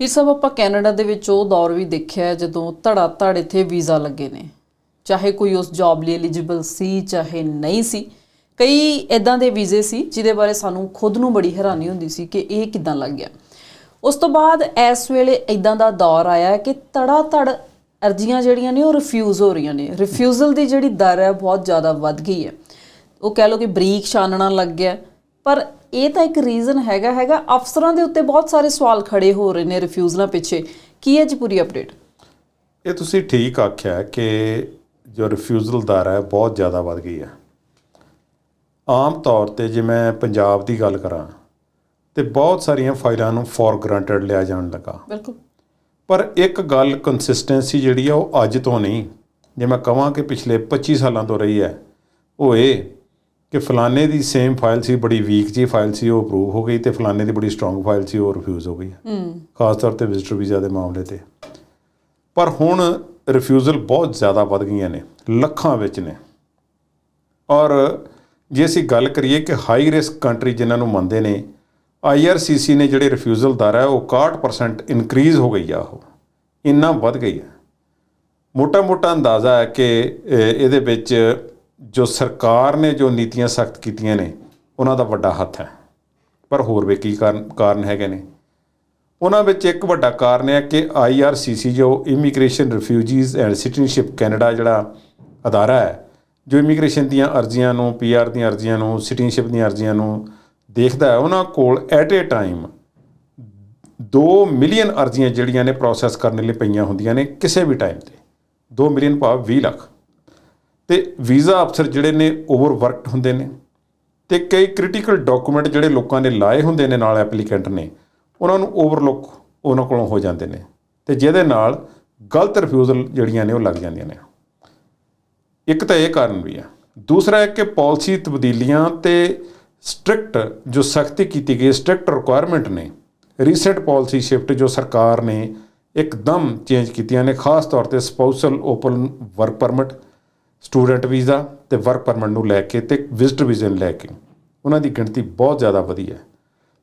ਇਹ ਸਭ ਆਪਾਂ ਕੈਨੇਡਾ ਦੇ ਵਿੱਚ ਉਹ ਦੌਰ ਵੀ ਦੇਖਿਆ ਜਦੋਂ ਧੜਾ ਧੜ ਇੱਥੇ ਵੀਜ਼ਾ ਲੱਗੇ ਨੇ। ਚਾਹੇ ਕੋਈ ਉਸ ਜੌਬ ਲਈ ਐਲੀਜੀਬਲ ਸੀ, ਚਾਹੇ ਨਹੀਂ ਸੀ। ਕਈ ਇਦਾਂ ਦੇ ਵੀਜ਼ੇ ਸੀ ਜਿਹਦੇ ਬਾਰੇ ਸਾਨੂੰ ਖੁਦ ਨੂੰ ਬੜੀ ਹੈਰਾਨੀ ਹੁੰਦੀ ਸੀ ਕਿ ਇਹ ਕਿਦਾਂ ਲੱਗ ਗਿਆ। ਉਸ ਤੋਂ ਬਾਅਦ ਇਸ ਵੇਲੇ ਇਦਾਂ ਦਾ ਦੌਰ ਆਇਆ ਕਿ ਧੜਾ ਧੜ ਅਰਜ਼ੀਆਂ ਜਿਹੜੀਆਂ ਨੇ ਉਹ ਰਿਫਿਊਜ਼ ਹੋ ਰਹੀਆਂ ਨੇ। ਰਿਫਿਊਜ਼ਲ ਦੀ ਜਿਹੜੀ ਦਰ ਹੈ ਬਹੁਤ ਜ਼ਿਆਦਾ ਵੱਧ ਗਈ ਹੈ। ਉਹ ਕਹਿ ਲਓ ਕਿ ਬਰੀਕ ਛਾਨਣਾ ਲੱਗ ਗਿਆ। ਪਰ ਇਹ ਤਾਂ ਇੱਕ ਰੀਜ਼ਨ ਹੈਗਾ ਹੈਗਾ। ਅਫਸਰਾਂ ਦੇ ਉੱਤੇ ਬਹੁਤ ਸਾਰੇ ਸਵਾਲ ਖੜੇ ਹੋ ਰਹੇ ਨੇ ਰਿਫਿਊਜ਼ਲਾਂ ਪਿੱਛੇ। ਕੀ ਹੈ ਜੀ ਪੂਰੀ ਅਪਡੇਟ ਇਹ ਤੁਸੀਂ ਠੀਕ ਆਖਿਆ ਕਿ ਜੋ ਰਿਫਿਊਜ਼ਲ ਦਰ ਹੈ ਬਹੁਤ ਜ਼ਿਆਦਾ ਵੱਧ ਗਈ ਹੈ। ਆਮ ਤੌਰ ਤੇ ਜੇ ਮੈਂ ਪੰਜਾਬ ਦੀ ਗੱਲ ਕਰਾਂ ਤੇ ਬਹੁਤ ਸਾਰੀਆਂ ਫਾਈਲਾਂ ਨੂੰ ਫੋਰ ਗ੍ਰਾਂਟਡ ਲਿਆ ਜਾਣ ਲੱਗਾ। ਬਿਲਕੁਲ। ਪਰ ਇੱਕ ਗੱਲ ਕੰਸਿਸਟੈਂਸੀ ਜਿਹੜੀ ਆ ਉਹ ਅੱਜ ਤੋਂ ਨਹੀਂ। ਜੇ ਮੈਂ ਕਹਾਂ ਕਿ ਪਿਛਲੇ 25 ਸਾਲਾਂ ਤੋਂ ਰਹੀ ਹੈ ਉਹ ਇਹ ਕਿ ਫਲਾਣੇ ਦੀ ਸੇਮ ਫਾਈਲ ਸੀ ਬੜੀ ਵੀਕ ਜੀ ਫਾਈਲ ਸੀ ਉਹ ਅਪਰੂਵ ਹੋ ਗਈ ਤੇ ਫਲਾਣੇ ਦੀ ਬੜੀ ਸਟਰੋਂਗ ਫਾਈਲ ਸੀ ਉਹ ਰਿਫਿਊਜ਼ ਹੋ ਗਈ। ਹੂੰ। ਖਾਸ ਤੌਰ ਤੇ ਵਿਜ਼ਟਰ ਵੀਜ਼ਾ ਦੇ ਮਾਮਲੇ ਤੇ। ਪਰ ਹੁਣ ਰਿਫਿਊਜ਼ਲ ਬਹੁਤ ਜ਼ਿਆਦਾ ਵੱਧ ਗਈਆਂ ਨੇ ਲੱਖਾਂ ਵਿੱਚ ਨੇ। ਔਰ ਜੇ ਅਸੀਂ ਗੱਲ ਕਰੀਏ ਕਿ ਹਾਈ ਰਿਸਕ ਕੰਟਰੀ ਜਿਨ੍ਹਾਂ ਨੂੰ ਮੰਨਦੇ ਨੇ IRCC ਨੇ ਜਿਹੜੇ ਰਿਫਿਊਜ਼ਲ ਦਰ ਹੈ ਉਹ 61% ਇਨਕਰੀਜ਼ ਹੋ ਗਈ ਆ ਉਹ। ਇੰਨਾ ਵੱਧ ਗਈ ਹੈ ਮੋਟਾ-ਮੋਟਾ ਅੰਦਾਜ਼ਾ ਹੈ ਕਿ ਇਹਦੇ ਵਿੱਚ ਜੋ ਸਰਕਾਰ ਨੇ ਜੋ ਨੀਤੀਆਂ ਸਖਤ ਕੀਤੀਆਂ ਨੇ, ਉਹਨਾਂ ਦਾ ਵੱਡਾ ਹੱਥ ਹੈ। ਪਰ ਹੋਰ ਵੀ ਕੀ ਕਾਰਨ ਕਾਰਨ ਹੈਗੇ ਨੇ। ਉਹਨਾਂ ਵਿੱਚ ਇੱਕ ਵੱਡਾ ਕਾਰਨ ਹੈ ਕਿ IRCC ਜੋ immigration refugees and citizenship Canada ਜਿਹੜਾ ਅਦਾਰਾ ਹੈ, ਜੋ ਇਮੀਗ੍ਰੇਸ਼ਨ ਦੀਆਂ ਅਰਜ਼ੀਆਂ ਨੂੰ PR ਦੀਆਂ ਅਰਜ਼ੀਆਂ ਨੂੰ, ਸਿਟੀਜ਼ਨਸ਼ਿਪ ਦੀਆਂ ਅਰਜ਼ੀਆਂ ਨੂੰ ਦੇਖਦਾ ਹੈ, ਉਹਨਾਂ ਕੋਲ ਐਟ ਏ ਟਾਈਮ 2 ਮਿਲੀਅਨ ਅਰਜ਼ੀਆਂ ਜਿਹੜੀਆਂ ਨੇ ਪ੍ਰੋਸੈਸ ਕਰਨ ਲਈ ਪਈਆਂ ਹੁੰਦੀਆਂ ਨੇ ਕਿਸੇ ਵੀ ਟਾਈਮ ਤੇ। 2 ਮਿਲੀਅਨ ਭਾਵ 20 ਲੱਖ। ਤੇ ਵੀਜ਼ਾ ਅਫਸਰ ਜਿਹੜੇ ਨੇ ਓਵਰਵਰਕਡ ਹੁੰਦੇ ਨੇ ਤੇ ਕਈ ਕ੍ਰਿਟੀਕਲ ਡਾਕੂਮੈਂਟ ਜਿਹੜੇ ਲੋਕਾਂ ਨੇ ਲਾਏ ਹੁੰਦੇ ਨੇ ਨਾਲ ਐਪਲੀਕੈਂਟ ਨੇ, ਉਹਨਾਂ ਨੂੰ ਓਵਰਲੁੱਕ ਉਹਨਾਂ ਕੋਲੋਂ ਹੋ ਜਾਂਦੇ ਨੇ ਤੇ ਜਿਹਦੇ ਨਾਲ ਗਲਤ ਰਿਫਿਊਜ਼ਲ ਜਿਹੜੀਆਂ ਨੇ ਉਹ ਲੱਗ ਜਾਂਦੀਆਂ ਨੇ। ਇੱਕ ਤਾਂ ਇਹ ਕਾਰਨ ਵੀ ਹੈ ਦੂਸਰਾ ਹੈ ਕਿ ਪਾਲਿਸੀ ਤਬਦੀਲੀਆਂ ਤੇ ਸਟ੍ਰਿਕਟ ਜੋ ਸਖਤੀ ਕੀਤੀ ਗਈ ਸਟ੍ਰਿਕਟ ਰਿਕੁਆਇਰਮੈਂਟ ਨੇ ਰੀਸੈਂਟ ਪਾਲਿਸੀ ਸ਼ਿਫਟ ਜੋ ਸਰਕਾਰ ਨੇ ਇੱਕਦਮ ਚੇਂਜ ਕੀਤੀਆਂ ਨੇ, ਖਾਸ ਤੌਰ ਤੇ spousal open work permit student visa ਤੇ ਵਰਕ ਪਰਮਿਟ ਨੂੰ ਲੈ ਕੇ ਤੇ ਵਿਜ਼ਟਰ ਵੀਜ਼ੇ ਨੂੰ ਲੈ ਕੇ। ਉਹਨਾਂ ਦੀ ਗਿਣਤੀ ਬਹੁਤ ਜ਼ਿਆਦਾ ਵਧੀ ਹੈ।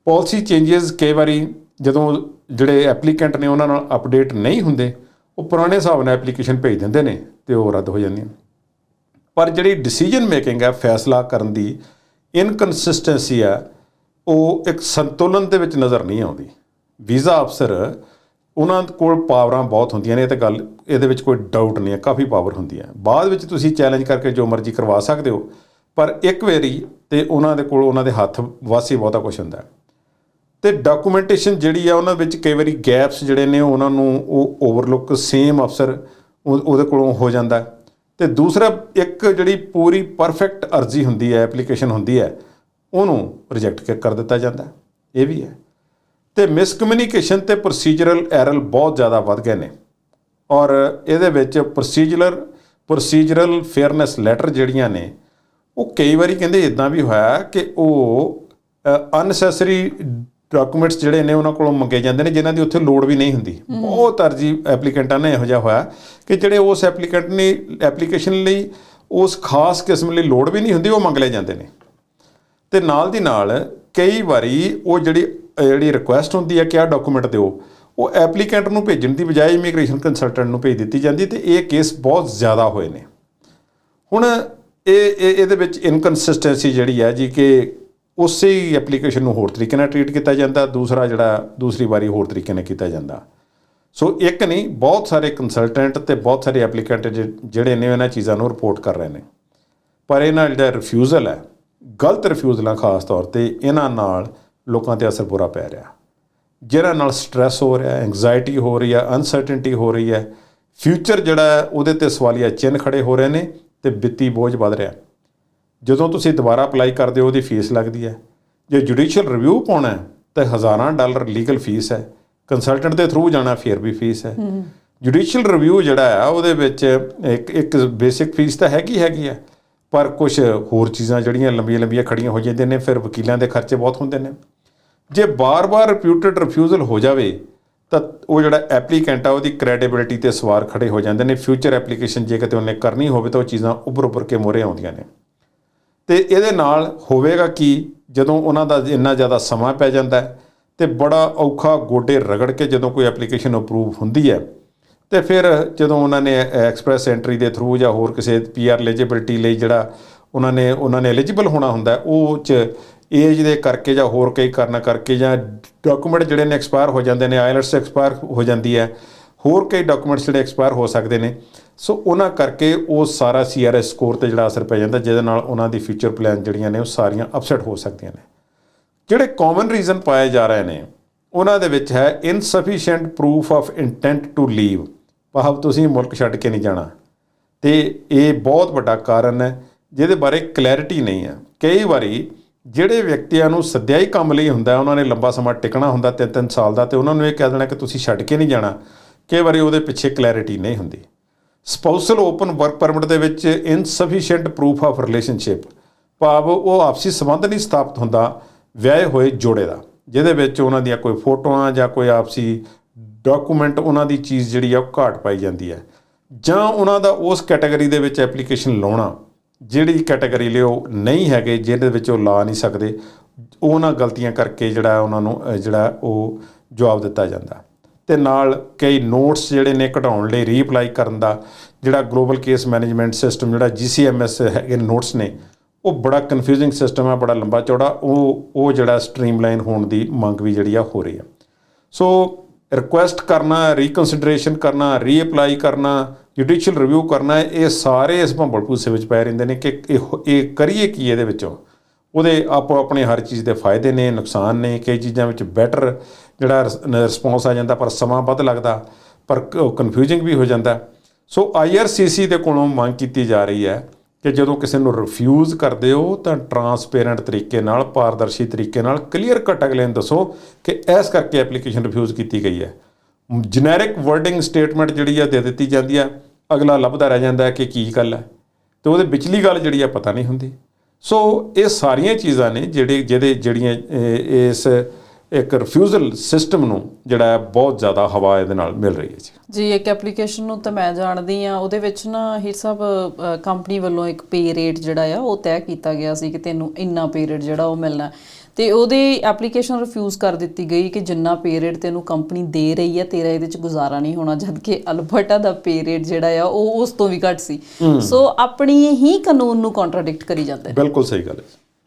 ਪਾਲਿਸੀ ਚੇਂਜਸ ਕਈ ਵਾਰੀ ਜਦੋਂ ਜਿਹੜੇ ਐਪਲੀਕੈਂਟ ਨੇ ਉਹਨਾਂ ਨਾਲ ਅਪਡੇਟ ਨਹੀਂ ਹੁੰਦੇ, ਉਹ ਪੁਰਾਣੇ ਹਿਸਾਬ ਨਾਲ ਐਪਲੀਕੇਸ਼ਨ ਭੇਜ ਦਿੰਦੇ ਨੇ ਤੇ ਉਹ ਰੱਦ ਹੋ ਜਾਂਦੀਆਂ। ਪਰ ਜਿਹੜੀ ਡਿਸੀਜਨ ਮੇਕਿੰਗ ਹੈ, ਫੈਸਲਾ ਕਰਨ ਦੀ ਇਨਕਨਸਿਸਟੈਂਸੀ ਹੈ, ਉਹ ਇੱਕ ਸੰਤੁਲਨ ਦੇ ਵਿੱਚ ਨਜ਼ਰ ਨਹੀਂ ਆਉਂਦੀ। ਵੀਜ਼ਾ ਅਫਸਰ ਉਹਨਾਂ ਕੋਲ ਪਾਵਰਾਂ ਬਹੁਤ ਹੁੰਦੀਆਂ ਨੇ, ਇਹ ਤਾਂ ਗੱਲ, ਇਹਦੇ ਵਿੱਚ ਕੋਈ ਡਾਊਟ ਨਹੀਂ ਹੈ, ਕਾਫੀ ਪਾਵਰ ਹੁੰਦੀ ਹੈ। ਬਾਅਦ ਵਿੱਚ ਤੁਸੀਂ ਚੈਲੰਜ ਕਰਕੇ ਜੋ ਮਰਜ਼ੀ ਕਰਵਾ ਸਕਦੇ ਹੋ, ਪਰ ਇੱਕ ਵਾਰੀ ਤੇ ਉਹਨਾਂ ਦੇ ਕੋਲ, ਉਹਨਾਂ ਦੇ ਹੱਥ ਵਾਸੀ ਬਹੁਤਾ ਕੁਝ ਹੁੰਦਾ ਹੈ। ਤੇ ਡਾਕੂਮੈਂਟੇਸ਼ਨ ਜਿਹੜੀ ਆ ਉਹਨਾਂ ਵਿੱਚ ਕਈ ਵਾਰੀ ਗੈਪਸ ਜਿਹੜੇ ਨੇ, ਉਹਨਾਂ ਨੂੰ ਉਹ ਓਵਰਲੁੱਕ ਸੇਮ ਅਫਸਰ ਉਹ- ਉਹਦੇ ਕੋਲੋਂ ਹੋ ਜਾਂਦਾ ਹੈ। ਤੇ ਦੂਸਰਾ, ਇੱਕ ਜਿਹੜੀ ਪੂਰੀ ਪਰਫੈਕਟ ਅਰਜ਼ੀ ਹੁੰਦੀ ਹੈ ਐਪਲੀਕੇਸ਼ਨ ਹੁੰਦੀ ਹੈ, ਉਹਨੂੰ ਰਿਜੈਕਟ ਕਰ ਦਿੱਤਾ ਜਾਂਦਾ ਇਹ ਵੀ ਹੈ। ਤੇ ਮਿਸਕਮਿਊਨੀਕੇਸ਼ਨ ਤੇ ਪ੍ਰੋਸੀਜਰਲ ਐਰਰ ਬਹੁਤ ਜ਼ਿਆਦਾ ਵੱਧ ਗਏ ਨੇ। ਔਰ ਇਹਦੇ ਵਿੱਚ ਪ੍ਰੋਸੀਜਰਲ ਪ੍ਰੋਸੀਜਰਲ ਫੇਅਰਨੈਸ ਲੈਟਰ ਜਿਹੜੀਆਂ ਨੇ ਉਹ ਕਈ ਵਾਰੀ ਕਹਿੰਦੇ ਇਦਾਂ ਵੀ ਹੋਇਆ ਕਿ ਉਹ ਅਨਸੈਸਰੀ ਡਾਕੂਮੈਂਟਸ ਜਿਹੜੇ ਨੇ ਉਹਨਾਂ ਕੋਲੋਂ ਮੰਗੇ ਜਾਂਦੇ ਨੇ ਜਿਨ੍ਹਾਂ ਦੀ ਉੱਥੇ ਲੋੜ ਵੀ ਨਹੀਂ ਹੁੰਦੀ। ਬਹੁਤ ਅਰਜੀ ਐਪਲੀਕੈਂਟਾਂ ਨੇ ਇਹੋ ਜਿਹਾ ਹੋਇਆ ਕਿ ਜਿਹੜੇ ਉਸ ਐਪਲੀਕੈਂਟ ਨੇ ਐਪਲੀਕੇਸ਼ਨ ਲਈ ਉਸ ਖਾਸ ਕਿਸਮ ਲਈ ਲੋੜ ਵੀ ਨਹੀਂ ਹੁੰਦੀ ਉਹ ਮੰਗ ਲਏ ਜਾਂਦੇ ਨੇ। ਤੇ ਨਾਲ ਦੀ ਨਾਲ ਕਈ ਵਾਰੀ ਉਹ ਜਿਹੜੀ ਜਿਹੜੀ ਰਿਕੁਐਸਟ ਹੁੰਦੀ ਹੈ ਕਿ ਆਹ ਡਾਕੂਮੈਂਟ ਦਿਓ, ਉਹ ਐਪਲੀਕੈਂਟ ਨੂੰ ਭੇਜਣ ਦੀ ਬਜਾਏ ਇਮੀਗ੍ਰੇਸ਼ਨ ਕੰਸਲਟੈਂਟ ਨੂੰ ਭੇਜ ਦਿੱਤੀ ਜਾਂਦੀ ਤੇ ਇਹ ਕੇਸ ਬਹੁਤ ਜ਼ਿਆਦਾ ਹੋਏ ਨੇ। ਹੁਣ ਇਹ, ਇਹ- ਇਹਦੇ ਵਿੱਚ ਇਨਕਨਸਿਸਟੈਂਸੀ ਜਿਹੜੀ ਹੈ ਜੀ ਕਿ ਉਸੇ ਹੀ ਐਪਲੀਕੇਸ਼ਨ ਨੂੰ ਹੋਰ ਤਰੀਕੇ ਨਾਲ ਟ੍ਰੀਟ ਕੀਤਾ ਜਾਂਦਾ, ਦੂਸਰਾ ਜਿਹੜਾ, ਦੂਸਰੀ ਵਾਰੀ ਹੋਰ ਤਰੀਕੇ ਨਾਲ ਕੀਤਾ ਜਾਂਦਾ। ਸੋ ਇੱਕ ਨਹੀਂ, ਬਹੁਤ ਸਾਰੇ ਕੰਸਲਟੈਂਟ ਤੇ ਬਹੁਤ ਸਾਰੇ ਐਪਲੀਕੈਂਟ ਜਿਹੜੇ ਨੇ ਇਹਨਾਂ ਚੀਜ਼ਾਂ ਨੂੰ ਰਿਪੋਰਟ ਕਰ ਰਹੇ ਨੇ। ਪਰ ਇਹਨਾਂ ਜਿਹੜਾ ਰਿਫਿਊਜ਼ਲ ਹੈ, ਗਲਤ ਰਿਫਿਊਜ਼ਲਾਂ ਖਾਸ ਤੌਰ ਤੇ ਇਹਨਾਂ ਨਾਲ ਲੋਕਾਂ ਤੇ ਅਸਰ ਬੁਰਾ ਪੈ ਰਿਹਾ। ਜਿਹਨਾਂ ਨਾਲ ਸਟ੍ਰੈਸ ਹੋ ਰਿਹਾ ਐਂਗਜ਼ਾਇਟੀ ਹੋ ਰਹੀ ਹੈ ਅਨਸਰਟਨਟੀ ਹੋ ਰਹੀ ਹੈ ਫਿਊਚਰ ਜਿਹੜਾ ਉਹਦੇ ਤੇ ਸਵਾਲੀਆ ਚਿੰਨ੍ਹ ਖੜੇ ਹੋ ਰਹੇ ਨੇ ਤੇ ਵਿੱਤੀ ਬੋਝ ਵਧ ਰਿਹਾ। ਜਦੋਂ ਤੁਸੀਂ ਦੁਬਾਰਾ ਅਪਲਾਈ ਕਰਦੇ ਹੋ ਉਹਦੀ ਫੀਸ ਲੱਗਦੀ ਹੈ। ਜੇ ਜੁਡੀਸ਼ੀਅਲ ਰਿਵਿਊ ਪਾਉਣਾ ਤਾਂ ਹਜ਼ਾਰਾਂ ਡਾਲਰ ਲੀਗਲ ਫੀਸ ਹੈ। ਕੰਸਲਟੈਂਟ ਦੇ ਥਰੂ ਜਾਣਾ ਫਿਰ ਵੀ ਫੀਸ ਹੈ। ਜੁਡੀਸ਼ੀਅਲ ਰਿਵਿਊ ਜਿਹੜਾ ਆ ਉਹਦੇ ਵਿੱਚ ਇੱਕ ਇੱਕ ਬੇਸਿਕ ਫੀਸ ਤਾਂ ਹੈਗੀ ਹੈਗੀ ਹੈ। ਪਰ ਕੁਝ ਹੋਰ ਚੀਜ਼ਾਂ ਜਿਹੜੀਆਂ ਲੰਬੀਆਂ ਲੰਬੀਆਂ ਖੜੀਆਂ ਹੋ ਜਾਂਦੀਆਂ ਨੇ ਫਿਰ ਵਕੀਲਾਂ ਦੇ ਖਰਚੇ ਬਹੁਤ ਹੁੰਦੇ ਨੇ। ਜੇ ਬਾਰ-ਬਾਰ ਰਿਪਿਊਟਡ ਰਿਫਿਊਜ਼ਲ ਹੋ ਜਾਵੇ, ਤਾਂ ਉਹ ਜਿਹੜਾ ਐਪਲੀਕੈਂਟ ਆ, ਉਹਦੀ ਕ੍ਰੈਡੀਬਿਲਿਟੀ ਤੇ ਸਵਾਰ ਖੜੇ ਹੋ ਜਾਂਦੇ ਨੇ। ਫਿਊਚਰ ਐਪਲੀਕੇਸ਼ਨ ਜੇ ਕਿਤੇ ਉਹਨੇ ਕਰਨੀ ਹੋਵੇ, ਤਾਂ ਉਹ ਚੀਜ਼ਾਂ ਉੱਭਰ ਉੱਭਰ ਕੇ ਮੋਰੇ ਆਉਂਦੀਆਂ ਨੇ। ਤੇ ਇਹਦੇ ਨਾਲ ਹੋਵੇਗਾ ਕਿ, ਜਦੋਂ ਉਹਨਾਂ ਦਾ ਇੰਨਾ ਜ਼ਿਆਦਾ ਸਮਾਂ ਪੈ ਜਾਂਦਾ ਹੈ, ਤੇ ਬੜਾ ਔਖਾ ਗੋਡੇ ਰਗੜ ਕੇ ਜਦੋਂ ਕੋਈ ਐਪਲੀਕੇਸ਼ਨ ਅਪਰੂਵ ਹੁੰਦੀ ਹੈ, ਤੇ ਫਿਰ ਜਦੋਂ ਉਹਨਾਂ ਨੇ ਐਕਸਪ੍ਰੈਸ ਐਂਟਰੀ ਦੇ ਥਰੂ ਜਾਂ ਹੋਰ ਕਿਸੇ ਪੀਆਰ ਐਲੀਜੀਬਿਲਟੀ ਲਈ ਜਿਹੜਾ ਉਹਨਾਂ ਨੇ ਉਹਨਾਂ ਨੇ ਐਲੀਜੀਬਲ ਹੋਣਾ ਹੁੰਦਾ ਉਹ ਚ ਏਜ ਦੇ ਕਰਕੇ ਜਾਂ ਹੋਰ ਕਈ ਕਾਰਨਾਂ ਕਰਕੇ ਜਾਂ ਡਾਕੂਮੈਂਟ ਜਿਹੜੇ ਨੇ ਐਕਸਪਾਇਰ ਹੋ ਜਾਂਦੇ ਨੇ ਆਇਲਟਸ ਐਕਸਪਾਇਰ ਹੋ ਜਾਂਦੀ ਹੈ, ਹੋਰ ਕਈ ਡਾਕੂਮੈਂਟਸ ਜਿਹੜੇ ਐਕਸਪਾਇਰ ਹੋ ਸਕਦੇ ਨੇ। ਸੋ ਉਹਨਾਂ ਕਰਕੇ ਉਹ ਸਾਰਾ ਸੀਆਰਐਸ ਸਕੋਰ ਤੇ ਜਿਹੜਾ ਅਸਰ ਪੈ ਜਾਂਦਾ, ਜਿਹਦੇ ਨਾਲ ਉਹਨਾਂ ਦੀ ਫਿਊਚਰ ਪਲਾਨ ਜਿਹੜੀਆਂ ਨੇ ਉਹ ਸਾਰੀਆਂ ਅਪਸੈਟ ਹੋ ਸਕਦੀਆਂ ਨੇ। ਜਿਹੜੇ ਕਾਮਨ ਰੀਜ਼ਨ ਪਾਏ ਜਾ ਰਹੇ ਨੇ, ਉਹਨਾਂ ਦੇ ਵਿੱਚ ਹੈ insufficient proof of intent to leave ਭਾਵ ਤੁਸੀਂ ਮੁਲਕ ਛੱਡ ਕੇ ਨਹੀਂ ਜਾਣਾ। ਤੇ ਇਹ ਬਹੁਤ ਵੱਡਾ ਕਾਰਨ ਹੈ, ਜਿਹਦੇ ਬਾਰੇ ਕਲੈਰਿਟੀ ਨਹੀਂ ਹੈ। ਕਈ ਵਾਰੀ ਜਿਹੜੇ ਵਿਅਕਤੀਆਂ ਨੂੰ ਸੱਦਿਆ ਹੀ ਕੰਮ ਲਈ ਹੁੰਦਾ, ਉਹਨਾਂ ਨੇ ਲੰਬਾ ਸਮਾਂ ਟਿਕਣਾ ਹੁੰਦਾ ਤਿੰਨ ਤਿੰਨ ਸਾਲ ਦਾ, ਤੇ ਉਹਨਾਂ ਨੂੰ ਇਹ ਕਹਿ ਦੇਣਾ ਕਿ ਤੁਸੀਂ ਛੱਡ ਕੇ ਨਹੀਂ ਜਾਣਾ। ਕਈ ਵਾਰੀ ਉਹਦੇ ਪਿੱਛੇ ਕਲੈਰਿਟੀ ਨਹੀਂ ਹੁੰਦੀ। ਸਪਾਊਸਲ ਓਪਨ ਵਰਕ ਪਰਮਿਟ ਦੇ ਵਿੱਚ ਇਨਸਫੀਸ਼ੀਐਂਟ ਪ੍ਰੂਫ ਆਫ ਰਿਲੇਸ਼ਨਸ਼ਿਪ ਭਾਵ ਉਹ ਆਪਸੀ ਸੰਬੰਧ ਨਹੀਂ ਸਥਾਪਿਤ ਹੁੰਦਾ, ਵਿਆਹੇ ਹੋਏ ਜੋੜੇ ਦਾ, ਜਿਹਦੇ ਵਿੱਚ ਉਹਨਾਂ ਦੀਆਂ ਕੋਈ ਫੋਟੋਆਂ ਜਾਂ ਕੋਈ ਆਪਸੀ ਡਾਕੂਮੈਂਟ ਉਹਨਾਂ ਦੀ ਚੀਜ਼ ਜਿਹੜੀ ਆ ਉਹ ਘਾਟ ਪਾਈ ਜਾਂਦੀ ਹੈ। ਜਾਂ ਉਹਨਾਂ ਦਾ ਉਸ ਕੈਟਾਗਰੀ ਦੇ ਵਿੱਚ ਐਪਲੀਕੇਸ਼ਨ ਲਾਉਣਾ ਜਿਹੜੀ ਕੈਟਾਗਰੀ ਲਈ ਉਹ ਨਹੀਂ ਹੈਗੇ, ਜਿਹਦੇ ਵਿੱਚ ਉਹ ਲਾ ਨਹੀਂ ਸਕਦੇ, ਉਹਨਾਂ ਗਲਤੀਆਂ ਕਰਕੇ ਜਿਹੜਾ ਉਹਨਾਂ ਨੂੰ ਜਿਹੜਾ ਉਹ ਜਵਾਬ ਦਿੱਤਾ ਜਾਂਦਾ। ਤੇ ਨਾਲ ਕਈ ਨੋਟਸ ਜਿਹੜੇ ਨੇ ਘਟਾਉਣ ਲਈ ਰੀਅਪਲਾਈ ਕਰਨ ਦਾ, ਜਿਹੜਾ ਗਲੋਬਲ ਕੇਸ ਮੈਨੇਜਮੈਂਟ ਸਿਸਟਮ ਜਿਹੜਾ GCMS ਹੈਗੇ ਨੋਟਸ ਨੇ, ਉਹ ਬੜਾ ਕਨਫਿਊਜ਼ਿੰਗ ਸਿਸਟਮ ਹੈ, ਬੜਾ ਲੰਬਾ ਚੌੜਾ, ਉਹ ਉਹ ਜਿਹੜਾ ਸਟ੍ਰੀਮਲਾਈਨ ਹੋਣ ਦੀ ਮੰਗ ਵੀ ਜਿਹੜੀ ਆ ਹੋ ਰਹੀ ਆ। ਸੋ ਰਿਕੁਐਸਟ ਕਰਨਾ ਰੀਕਨਸੀਡਰੇਸ਼ਨ ਕਰਨਾ ਰੀਅਪਲਾਈ ਕਰਨਾ ਜੁਡੀਸ਼ੀਅਲ ਰਿਵਿਊ ਕਰਨਾ ਇਹ ਸਾਰੇ ਇਸ ਭੰਬਲ ਭੂਸੇ ਵਿੱਚ ਪੈ ਰਹਿੰਦੇ ਨੇ ਕਿ ਇਹ ਇਹ ਕਰੀਏ ਕੀ ਇਹਦੇ ਵਿੱਚੋਂ? ਉਹਦੇ ਆਪੋ ਆਪਣੇ ਹਰ ਚੀਜ਼ ਦੇ ਫਾਇਦੇ ਨੇ, ਨੁਕਸਾਨ ਨੇ, ਕਈ ਚੀਜ਼ਾਂ ਵਿੱਚ ਬੈਟਰ ਜਿਹੜਾ ਰਿਸਪੌਂਸ ਆ ਜਾਂਦਾ, ਪਰ ਸਮਾਂ ਵੱਧ ਲੱਗਦਾ, ਪਰ ਕਨਫਿਊਜ਼ਿੰਗ ਵੀ ਹੋ ਜਾਂਦਾ। ਸੋ ਆਈਆਰਸੀਸੀ ਦੇ ਕੋਲੋਂ ਮੰਗ ਕੀਤੀ ਜਾ ਰਹੀ ਹੈ ਕਿ ਜਦੋਂ ਕਿਸੇ ਨੂੰ ਰਿਫਿਊਜ਼ ਕਰਦੇ ਹੋ, ਤਾਂ ਟਰਾਂਸਪੇਰੈਂਟ ਤਰੀਕੇ ਨਾਲ, ਪਾਰਦਰਸ਼ੀ ਤਰੀਕੇ ਨਾਲ ਕਲੀਅਰ ਕੱਟ ਅਗਲੇ ਨੂੰ ਦੱਸੋ ਕਿ ਇਸ ਕਰਕੇ ਐਪਲੀਕੇਸ਼ਨ ਰਿਫਿਊਜ਼ ਕੀਤੀ ਗਈ ਹੈ। ਜਨਰਿਕ ਵਰਡਿੰਗ ਸਟੇਟਮੈਂਟ ਜਿਹੜੀ ਆ ਦੇ ਦਿੱਤੀ ਜਾਂਦੀ ਆ, ਅਗਲਾ ਲੱਭਦਾ ਰਹਿ ਜਾਂਦਾ ਹੈ ਕਿ ਕੀ ਗੱਲ ਹੈ ਤੇ ਉਹਦੇ ਵਿਚਲੀ ਗੱਲ ਜਿਹੜੀ ਆ ਪਤਾ ਨਹੀਂ ਹੁੰਦੀ। ਸੋ ਇਹ ਸਾਰੀਆਂ ਚੀਜ਼ਾਂ ਨੇ ਜਿਹੜੇ ਜਿਹਦੇ ਜਿਹੜੀਆਂ ਇਸ, ਇੱਕ ਰਿਫਿਊਜ਼ਲ ਸਿਸਟਮ ਨੂੰ ਜਿਹੜਾ ਹੈ ਬਹੁਤ ਜ਼ਿਆਦਾ ਹਵਾ ਇਹਦੇ ਨਾਲ ਮਿਲ ਰਹੀ ਹੈ ਜੀ। ਜੀ, ਇੱਕ ਐਪਲੀਕੇਸ਼ਨ ਨੂੰ ਤਾਂ ਮੈਂ ਜਾਣਦੀ ਆ ਉਹਦੇ ਵਿੱਚ ਨਾ ਹੀ ਸਭ ਕੰਪਨੀ ਵੱਲੋਂ ਇੱਕ ਪੇ ਰੇਟ ਜਿਹੜਾ ਆ, ਉਹ ਤੈਅ ਕੀਤਾ ਗਿਆ ਸੀ ਕਿ ਤੈਨੂੰ ਇੰਨਾ ਪੇ ਰੇਟ ਜਿਹੜਾ ਉਹ ਮਿਲਣਾ। ਤੇ ਉਹਦੇ ਐਪਲੀਕੇਸ਼ਨ ਰਿਫਿਊਜ਼ ਕਰ ਦਿੱਤੀ ਗਈ ਕਿ ਜਿੰਨਾ ਪੇ ਰੇਟ ਤੈਨੂੰ ਕੰਪਨੀ ਦੇ ਰਹੀ ਹੈ ਤੇਰਾ ਇਹਦੇ ਚ ਗੁਜ਼ਾਰਾ ਨਹੀਂ ਹੋਣਾ ਜਦ ਕਿ ਅਲਬਰਟਾ ਦਾ ਪੇ ਰੇਟ ਜਿਹੜਾ ਆ ਉਹ ਉਸ ਤੋਂ ਵੀ ਘੱਟ ਸੀ। ਸੋ ਆਪਣੀ ਹੀ ਕਾਨੂੰਨ ਨੂੰ ਕੰਟਰਡਿਕਟ ਕਰੀ ਜਾਂਦਾ ਹੈ ਬਿਲਕੁਲ ਸਹੀ ਗੱਲ ਹੈ।